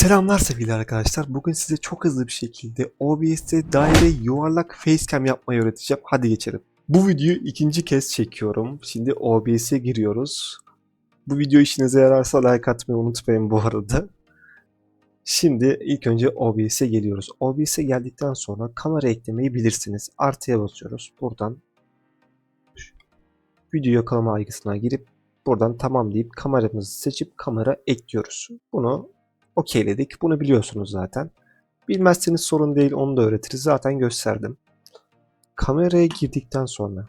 Selamlar sevgili arkadaşlar. Bugün size çok hızlı bir şekilde OBS'te daire yuvarlak facecam yapmayı öğreteceğim. Hadi geçelim. Bu videoyu ikinci kez çekiyorum. Şimdi OBS'e giriyoruz. Bu video işinize yararsa like atmayı unutmayın bu arada. Şimdi ilk önce OBS'e geliyoruz. OBS'e geldikten sonra kamera eklemeyi bilirsiniz. Artıya basıyoruz. Buradan video yakalama algısına girip buradan tamam deyip kameramızı seçip kamera ekliyoruz. Bunu okeyledik. Bunu biliyorsunuz zaten. Bilmezseniz sorun değil onu da öğretiriz. Zaten gösterdim. Kameraya girdikten sonra.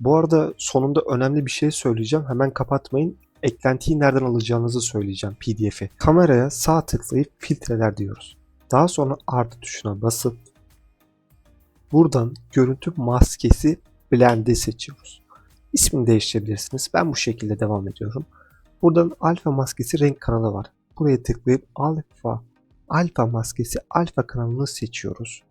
Bu arada sonunda önemli bir şey söyleyeceğim. Hemen kapatmayın. Eklentiyi nereden alacağınızı söyleyeceğim PDF'i. Kameraya sağ tıklayıp filtreler diyoruz. Daha sonra artı tuşuna basıp buradan görüntü maskesi blend'i seçiyoruz. İsmini değiştirebilirsiniz. Ben bu şekilde devam ediyorum. Buradan alfa maskesi renk kanalı var. Buraya tıklayıp alfa alfa maskesi alfa kanalını seçiyoruz.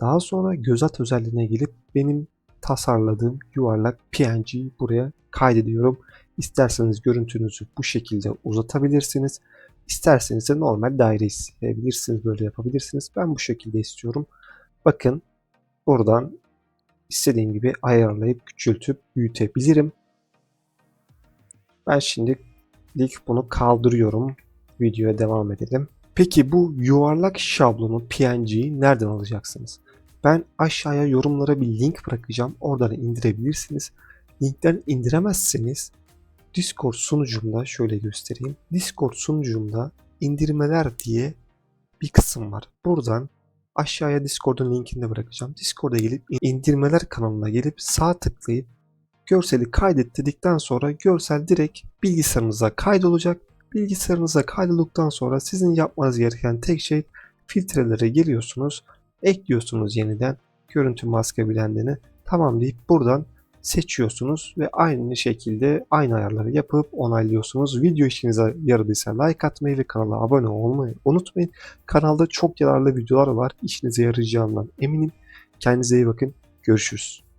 Daha sonra göz at özelliğine gelip benim tasarladığım yuvarlak PNG'yi buraya kaydediyorum. İsterseniz görüntünüzü bu şekilde uzatabilirsiniz. İsterseniz de normal daire isteyebilirsiniz. Böyle yapabilirsiniz. Ben bu şekilde istiyorum. Bakın buradan istediğim gibi ayarlayıp küçültüp büyütebilirim. Ben şimdi bunu kaldırıyorum. Videoya devam edelim. Peki bu yuvarlak şablonu PNG'yi nereden alacaksınız? Ben aşağıya yorumlara bir link bırakacağım. Oradan indirebilirsiniz. Linkten indiremezseniz Discord sunucumda şöyle göstereyim. Discord sunucumda indirmeler diye bir kısım var. Buradan aşağıya Discord'un linkini de bırakacağım. Discord'a gelip indirmeler kanalına gelip sağ tıklayıp görseli kaydet dedikten sonra görsel direkt bilgisayarınıza kaydolacak. Bilgisayarınıza kaydolduktan sonra sizin yapmanız gereken tek şey filtrelere geliyorsunuz. Ekliyorsunuz yeniden görüntü maske blendini. Tamam deyip buradan seçiyorsunuz ve aynı şekilde aynı ayarları yapıp onaylıyorsunuz. Video işinize yaradıysa like atmayı ve kanala abone olmayı unutmayın. Kanalda çok yararlı videolar var. İşinize yarayacağından eminim. Kendinize iyi bakın. Görüşürüz.